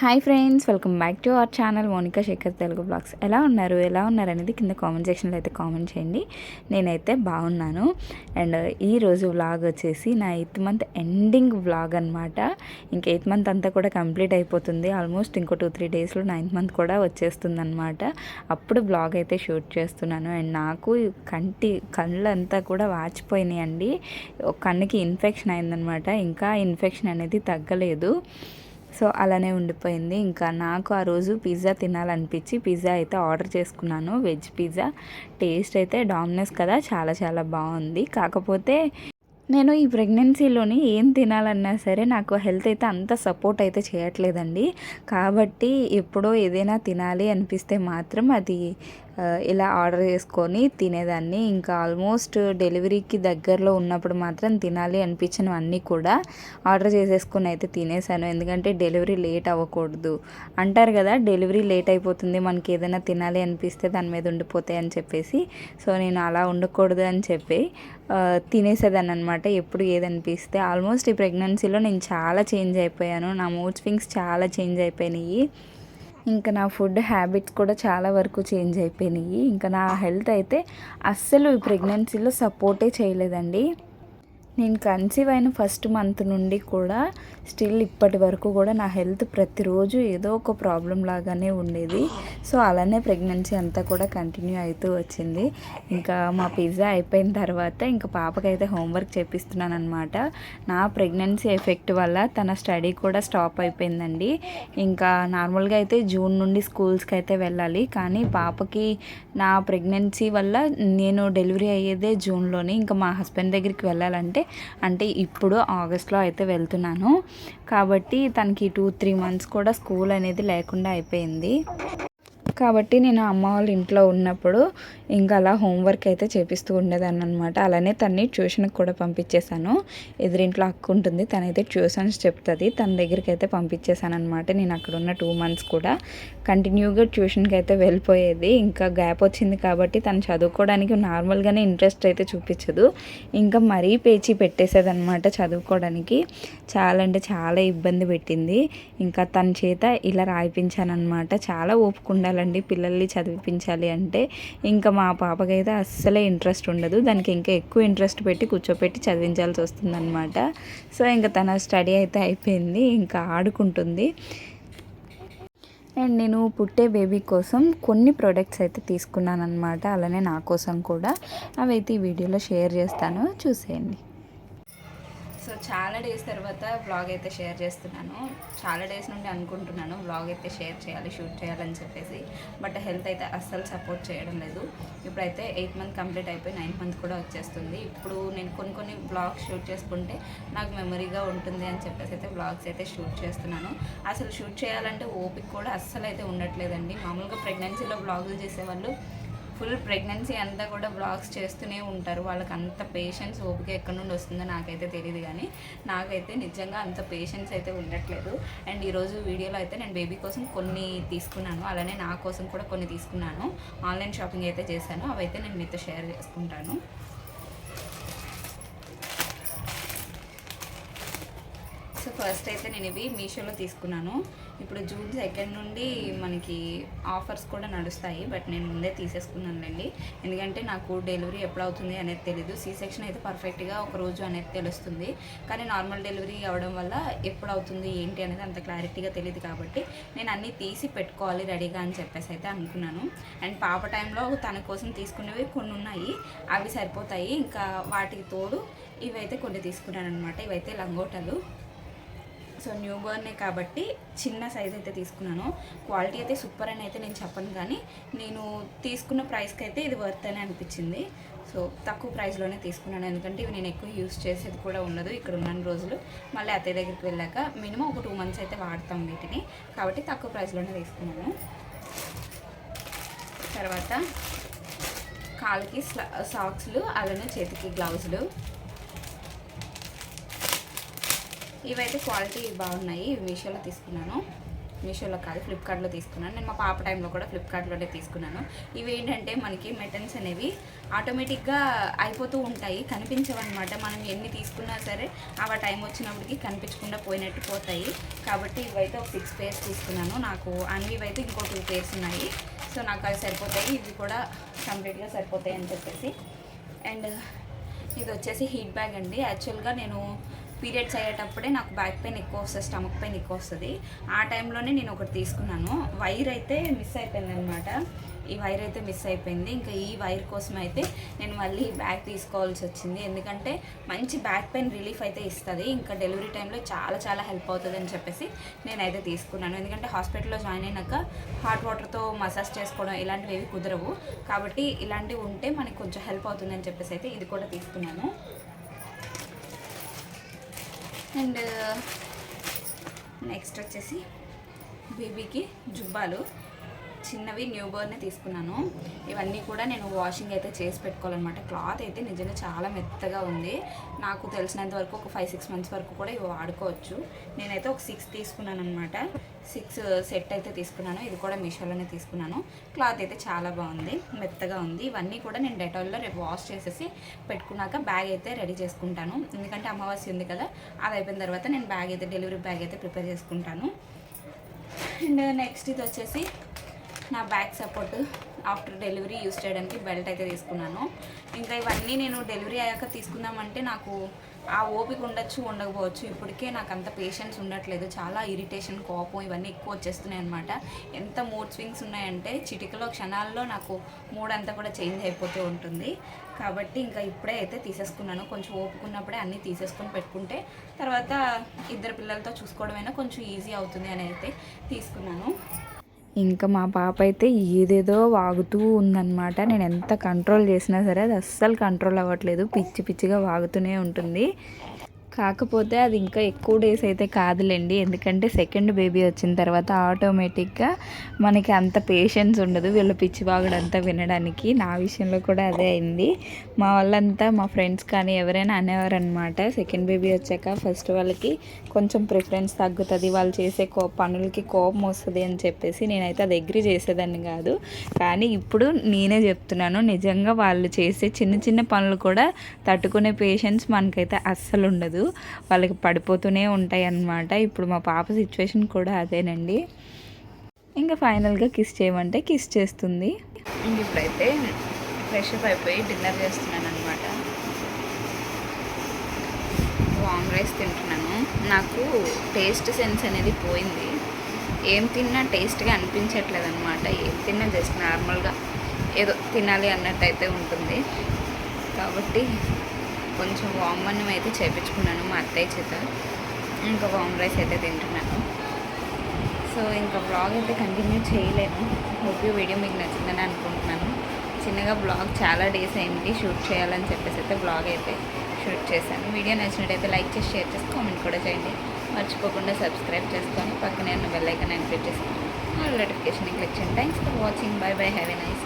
Hi friends welcome back to our channel Monika Shekar Telugu blogs ఎలా ఉన్నారు? ఎలా ఉన్నారు అనేది కింద కామెంట్ సెక్షన్లో అయితే కామెంట్ చేయండి. నేనైతే బాగున్నాను. అండ్ ఈరోజు వ్లాగ్ వచ్చేసి నా ఎయిత్ మంత్ ఎండింగ్ వ్లాగ్ అనమాట ఇంక ఎయిత్ మంత్ అంతా కూడా కంప్లీట్ అయిపోతుంది. ఆల్మోస్ట్ ఇంకో టూ త్రీ డేస్లో నైన్త్ మంత్ కూడా వచ్చేస్తుంది అనమాట అప్పుడు బ్లాగ్ అయితే షూట్ చేస్తున్నాను. అండ్ నాకు కంటి కళ్ళంతా కూడా వాచిపోయినాయండి. కన్నుకి ఇన్ఫెక్షన్ అయిందనమాట ఇంకా ఇన్ఫెక్షన్ అనేది తగ్గలేదు. సో అలానే ఉండిపోయింది. ఇంకా నాకు ఆ రోజు పిజ్జా తినాలనిపించి పిజ్జా అయితే ఆర్డర్ చేసుకున్నాను. వెజ్ పిజ్జా టేస్ట్ అయితే డామినస్ కదా చాలా చాలా బాగుంది. కాకపోతే నేను ఈ ప్రెగ్నెన్సీలోని ఏం తినాలన్నా సరే నాకు హెల్త్ అయితే అంత సపోర్ట్ అయితే చేయట్లేదండి. కాబట్టి ఎప్పుడో ఏదైనా తినాలి అనిపిస్తే మాత్రం అది ఇలా ఆర్డర్ చేసుకొని తినేదాన్ని. ఇంకా ఆల్మోస్ట్ డెలివరీకి దగ్గరలో ఉన్నప్పుడు మాత్రం తినాలి అనిపించినవన్నీ కూడా. ఆర్డర్ చేసేసుకొని అయితే తినేసాను. ఎందుకంటే డెలివరీ లేట్ అవ్వకూడదు. అంటారు కదా డెలివరీ లేట్ అయిపోతుంది మనకి ఏదైనా తినాలి అనిపిస్తే దాని మీద ఉండిపోతాయి అని చెప్పేసి. సో నేను అలా ఉండకూడదు అని చెప్పి తినేసేదాన్ని అనమాట ఎప్పుడు ఏదనిపిస్తే ఆల్మోస్ట్ ఈ ప్రెగ్నెన్సీలో నేను చాలా చేంజ్ అయిపోయాను. నా మూడ్ స్వింగ్స్ చాలా చేంజ్ అయిపోయినాయి. ఇంకా నా ఫుడ్ హ్యాబిట్స్ కూడా చాలా వరకు చేంజ్ అయిపోయినాయి. ఇంకా నా హెల్త్ అయితే అస్సలు ఈ ప్రెగ్నెన్సీలో సపోర్టే చేయలేదండి. నేను కన్సీవ్ అయిన ఫస్ట్ మంత్ నుండి కూడా స్టిల్ ఇప్పటి వరకు కూడా నా హెల్త్ ప్రతిరోజు ఏదో ఒక ప్రాబ్లం లాగానే ఉండేది. సో అలానే ప్రెగ్నెన్సీ అంతా కూడా కంటిన్యూ అవుతూ వచ్చింది. ఇంకా మా పిజ్జా అయిపోయిన తర్వాత ఇంకా పాపకైతే హోంవర్క్ చేపిస్తున్నాను అనమాట నా ప్రెగ్నెన్సీ ఎఫెక్ట్ వల్ల తన స్టడీ కూడా స్టాప్ అయిపోయిందండి. ఇంకా నార్మల్గా అయితే జూన్ నుండి స్కూల్స్కి అయితే వెళ్ళాలి. కానీ పాపకి నా ప్రెగ్నెన్సీ వల్ల నేను డెలివరీ అయ్యేదే జూన్లోనే ఇంకా మా హస్బెండ్ దగ్గరికి వెళ్ళాలంటే అంటే ఇప్పుడు ఆగస్ట్లో అయితే వెళ్తున్నాను. కాబట్టి తనకి టూ త్రీ మంత్స్ కూడా స్కూల్ అనేది లేకుండా అయిపోయింది. కాబట్టి నేను అమ్మ వాళ్ళ ఇంట్లో ఉన్నప్పుడు ఇంకా అలా హోంవర్క్ అయితే చేపిస్తూ ఉండేదాన్ని అనమాట అలానే తన్ని ట్యూషన్కి కూడా పంపించేశాను. ఎదురింట్లో అక్క ఉంటుంది తనైతే ట్యూషన్స్ చెప్తుంది. తన దగ్గరికి అయితే పంపించేశాను అనమాట నేను అక్కడ ఉన్న టూ మంత్స్ కూడా కంటిన్యూగా ట్యూషన్కి అయితే వెళ్ళిపోయేది. ఇంకా గ్యాప్ వచ్చింది కాబట్టి తను చదువుకోవడానికి నార్మల్గానే ఇంట్రెస్ట్ అయితే చూపించదు. ఇంకా మరీ పేచి పెట్టేసేదన్నమాట చదువుకోవడానికి. చాలా అంటే చాలా ఇబ్బంది పెట్టింది. ఇంకా తన చేత ఇలా రాయిపించాను అనమాట చాలా ఓపిక ఉండాలండి పిల్లల్ని చదివించాలి అంటే ఇంకా మా పాపకైతే అస్సలే ఇంట్రెస్ట్ ఉండదు. దానికి ఇంకా ఎక్కువ ఇంట్రెస్ట్ పెట్టి కూర్చోపెట్టి చదివించాల్సి వస్తుందన్నమాట. సో ఇంకా తన స్టడీ అయితే అయిపోయింది ఇంకా ఆడుకుంటుంది. అండ్ నేను పుట్టే బేబీ కోసం కొన్ని ప్రోడక్ట్స్ అయితే తీసుకున్నాను అనమాట అలానే నా కోసం కూడా. అవి అయితే ఈ వీడియోలో షేర్ చేస్తాను. చూసేయండి. సో చాలా డేస్ తర్వాత వ్లాగ్ అయితే షేర్ చేస్తున్నాను. చాలా డేస్ నుండి అనుకుంటున్నాను వ్లాగ్ అయితే షేర్ చేయాలి షూట్ చేయాలని చెప్పేసి. బట్ హెల్త్ అయితే అస్సలు సపోర్ట్ చేయడం లేదు. ఇప్పుడైతే ఎయిత్ మంత్ కంప్లీట్ అయిపోయి నైన్త్ మంత్ కూడా వచ్చేస్తుంది. ఇప్పుడు నేను కొన్ని కొన్ని వ్లాగ్స్ షూట్ చేసుకుంటే నాకు మెమరీగా ఉంటుంది అని చెప్పేసి అయితే వ్లాగ్స్ అయితే షూట్ చేస్తున్నాను. అసలు షూట్ చేయాలంటే ఓపిక కూడా అస్సలు అయితే ఉండట్లేదండి. మామూలుగా ప్రెగ్నెన్సీలో బ్లాగులు చేసేవాళ్ళు ఫుల్ ప్రెగ్నెన్సీ అంతా కూడా బ్లాగ్స్ చేస్తూనే ఉంటారు. వాళ్ళకి అంత పేషెన్స్ ఓపిక ఎక్కడి నుండి వస్తుందో నాకైతే తెలియదు కానీ నాకైతే నిజంగా అంత పేషెన్స్ అయితే ఉండట్లేదు. అండ్ ఈరోజు వీడియోలో అయితే నేను బేబీ కోసం కొన్ని తీసుకున్నాను. అలానే నా కోసం కూడా కొన్ని తీసుకున్నాను. ఆన్లైన్ షాపింగ్ అయితే చేశాను. అవైతే నేను మీతో షేర్ చేసుకుంటాను సో ఫస్ట్ అయితే నేను ఇవి మీషోలో తీసుకున్నాను. ఇప్పుడు జూన్ సెకండ్ నుండి మనకి ఆఫర్స్ కూడా నడుస్తాయి. బట్ నేను ముందే తీసేసుకున్నానులేండి. ఎందుకంటే నాకు డెలివరీ ఎప్పుడు అవుతుంది అనేది తెలీదు. సీ సెక్షన్ అయితే పర్ఫెక్ట్గా ఒక రోజు అనేది తెలుస్తుంది. కానీ నార్మల్ డెలివరీ అవ్వడం వల్ల ఎప్పుడు అవుతుంది ఏంటి అనేది అంత క్లారిటీగా తెలియదు కాబట్టి నేను అన్నీ తీసి పెట్టుకోవాలి రెడీగా అని చెప్పేసి అయితే అనుకున్నాను. అండ్ పాప టైంలో తన కోసం తీసుకునేవి కొన్ని ఉన్నాయి. అవి సరిపోతాయి. ఇంకా వాటికి తోడు ఇవైతే కొన్ని తీసుకున్నాను అనమాట ఇవైతే లంగోటలు. సో న్యూ బోర్నే కాబట్టి చిన్న సైజ్ అయితే తీసుకున్నాను. క్వాలిటీ అయితే సూపర్ అని అయితే నేను చెప్పను కానీ నేను తీసుకున్న ప్రైస్కి అయితే ఇది వర్త్ అని అనిపించింది. సో తక్కువ ప్రైస్లోనే తీసుకున్నాను. ఎందుకంటే ఇవి నేను ఎక్కువ యూస్ చేసేది కూడా ఉండదు ఇక్కడ ఉన్న రోజులు. మళ్ళీ అత్తయ్య దగ్గరికి వెళ్ళాక మినిమం ఒక టూ మంత్స్ అయితే వాడతాం వీటిని. కాబట్టి తక్కువ ప్రైస్లోనే తీసుకున్నాను. తర్వాత కాళ్ళకి సాక్స్లు అలానే చేతికి గ్లౌజులు. ఇవైతే క్వాలిటీ బాగున్నాయి. ఇవి మీషోలో తీసుకున్నాను. మీషోలో కాదు ఫ్లిప్కార్ట్లో తీసుకున్నాను. నేను మా పాప టైంలో కూడా ఫ్లిప్కార్ట్లోనే తీసుకున్నాను. ఇవి ఏంటంటే మనకి మెటన్స్ అనేవి ఆటోమేటిక్గా అయిపోతూ ఉంటాయి. కనిపించవన్నమాట. మనం ఎన్ని తీసుకున్నా సరే ఆ టైం వచ్చినప్పటికి కనిపించకుండా పోయినట్టు పోతాయి. కాబట్టి ఇవైతే ఒక సిక్స్ పేర్స్ తీసుకున్నాను. నాకు అన్వి అయితే ఇంకో టూ పేర్స్ ఉన్నాయి. సో నాకు అవి సరిపోతాయి. ఇవి కూడా కంప్లీట్గా సరిపోతాయి అని చెప్పేసి. అండ్ ఇది వచ్చేసి హీట్ బ్యాగ్ అండి. యాక్చువల్గా నేను పీరియడ్స్ అయ్యేటప్పుడే నాకు బ్యాక్ పెయిన్ ఎక్కువ వస్తుంది స్టమక్ పెయిన్ ఎక్కువ వస్తుంది. ఆ టైంలోనే నేను ఒకటి తీసుకున్నాను. వైర్ అయితే మిస్ అయిపోయింది అనమాట ఈ వైర్ అయితే మిస్ అయిపోయింది. ఇంకా ఈ వైర్ కోసం అయితే నేను మళ్ళీ బ్యాగ్ తీసుకోవాల్సి వచ్చింది. ఎందుకంటే మంచి బ్యాక్ పెయిన్ రిలీఫ్ అయితే ఇస్తుంది. ఇంకా డెలివరీ టైంలో చాలా చాలా హెల్ప్ అవుతుంది అని చెప్పేసి నేనైతే తీసుకున్నాను. ఎందుకంటే హాస్పిటల్లో జాయిన్ అయినాక హాట్ వాటర్తో మసాజ్ చేసుకోవడం ఇలాంటివి ఏవి కుదరవు. కాబట్టి ఇలాంటివి ఉంటే మనకి కొంచెం హెల్ప్ అవుతుంది అని చెప్పేసి అయితే ఇది కూడా తీసుకున్నాను. అండ్ నెక్స్ట్ వచ్చేసి బేబీకి జుబ్బాలు. చిన్నవి న్యూ బోర్నే తీసుకున్నాను. ఇవన్నీ కూడా నేను వాషింగ్ అయితే చేసి పెట్టుకోవాలన్నమాట. క్లాత్ అయితే నిజంగా చాలా మెత్తగా ఉంది. నాకు తెలిసినంత వరకు ఒక ఫైవ్ సిక్స్ మంత్స్ వరకు కూడా ఇవి వాడుకోవచ్చు. నేనైతే ఒక సిక్స్ తీసుకున్నాను అనమాట సిక్స్ సెట్ అయితే తీసుకున్నాను. ఇది కూడా మీషోలోనే తీసుకున్నాను. క్లాత్ అయితే చాలా బాగుంది. మెత్తగా ఉంది. ఇవన్నీ కూడా నేను డెటాల్లో రేపు వాష్ చేసేసి పెట్టుకున్నాక బ్యాగ్ అయితే రెడీ చేసుకుంటాను. ఎందుకంటే అమావాస్య ఉంది కదా అది అయిపోయిన తర్వాత నేను బ్యాగ్ అయితే డెలివరీ బ్యాగ్ అయితే ప్రిపేర్ చేసుకుంటాను. అండ్ నెక్స్ట్ ఇది వచ్చేసి నా back support after delivery use చేయడానికి బెల్ట్ అయితే తీసుకున్నాను. ఇంకా ఇవన్నీ నేను డెలివరీ అయ్యాక తీసుకుందామంటే నాకు ఆ ఓపిక ఉండొచ్చు ఉండకపోవచ్చు. ఇప్పటికే నాకు అంత పేషెన్స్ ఉండట్లేదు. చాలా ఇరిటేషన్ కోపం ఇవన్నీ ఎక్కువ వచ్చేస్తున్నాయి అనమాట ఎంత మూడ్ స్వింగ్స్ ఉన్నాయంటే చిటికలో క్షణాల్లో నాకు మూడ్ అంతా కూడా చేంజ్ అయిపోతూ ఉంటుంది. కాబట్టి ఇంకా ఇప్పుడే అయితే తీసేసుకున్నాను. కొంచెం ఓపుకున్నప్పుడే అన్నీ తీసేసుకొని పెట్టుకుంటే తర్వాత ఇద్దరు పిల్లలతో చూసుకోవడమైనా కొంచెం ఈజీ అవుతుంది అని అయితే తీసుకున్నాను. ఇంకా మా పాప అయితే ఏదేదో వాగుతూ ఉందన్నమాట. నేను ఎంత కంట్రోల్ చేసినా సరే అది అస్సలు కంట్రోల్ అవ్వట్లేదు. పిచ్చి పిచ్చిగా వాగుతూనే ఉంటుంది. కాకపోతే అది ఇంకా ఎక్కువ డేస్ అయితే కాదులేండి. ఎందుకంటే సెకండ్ బేబీ వచ్చిన తర్వాత ఆటోమేటిక్గా మనకి అంత పేషెన్స్ ఉండదు. వీళ్ళ పిచ్చి బాగుడంతా వినడానికి. నా విషయంలో కూడా అదే అయింది. మా వాళ్ళంతా మా ఫ్రెండ్స్ కానీ ఎవరైనా అనేవారు అనమాట సెకండ్ బేబీ వచ్చాక ఫస్ట్ వాళ్ళకి కొంచెం ప్రిఫరెన్స్ తగ్గుతుంది. వాళ్ళు చేసే కో పనులకి కోపం వస్తుంది అని చెప్పేసి నేనైతే అది అగ్రి చేసేదాన్ని కాదు. కానీ ఇప్పుడు నేనే చెప్తున్నాను. నిజంగా వాళ్ళు చేసే చిన్న చిన్న పనులు కూడా తట్టుకునే పేషెన్స్ మనకైతే అస్సలు ఉండదు. వాళ్ళకి పడిపోతూనే ఉంటాయి అన్నమాట. ఇప్పుడు మా పాప సిచ్యువేషన్ కూడా అదేనండి. ఇంకా ఫైనల్గా కిస్ చేయమంటే కిస్ చేస్తుంది. ఇప్పుడైతే ఫ్రెష్ అప్ అయిపోయి డిన్నర్ చేస్తున్నాను అనమాట వామ్ రైస్ తింటున్నాను. నాకు టేస్ట్ సెన్స్ అనేది పోయింది. ఏం తిన్నా టేస్ట్గా అనిపించట్లేదు అనమాట ఏం తిన్నా జస్ట్ నార్మల్గా ఏదో తినాలి అన్నట్టు అయితే ఉంటుంది. కాబట్టి కొంచెం వామ్ అన్నం అయితే చేపించుకున్నాను మా అత్తయ్య చేత. ఇంకా వామ్ రైస్ అయితే తింటున్నాను. సో ఇంకా బ్లాగ్ అయితే కంటిన్యూ చేయలేను. హోప్ వీడియో మీకు నచ్చిందని అనుకుంటున్నాను. చిన్నగా బ్లాగ్ చాలా డేస్ అయింది. షూట్ చేయాలని చెప్పేసి అయితే బ్లాగ్ అయితే షూట్ చేశాను. వీడియో నచ్చినట్టయితే లైక్ చేసి షేర్ చేసి కామెంట్ కూడా చేయండి. మర్చిపోకుండా సబ్స్క్రైబ్ చేసుకొని పక్కనే ఉన్న బెల్ ఐకాన్ క్లిక్ చేసుకోండి నోటిఫికేషన్ క్లిక్ చేయండి. Thanks for watching bye bye have a nice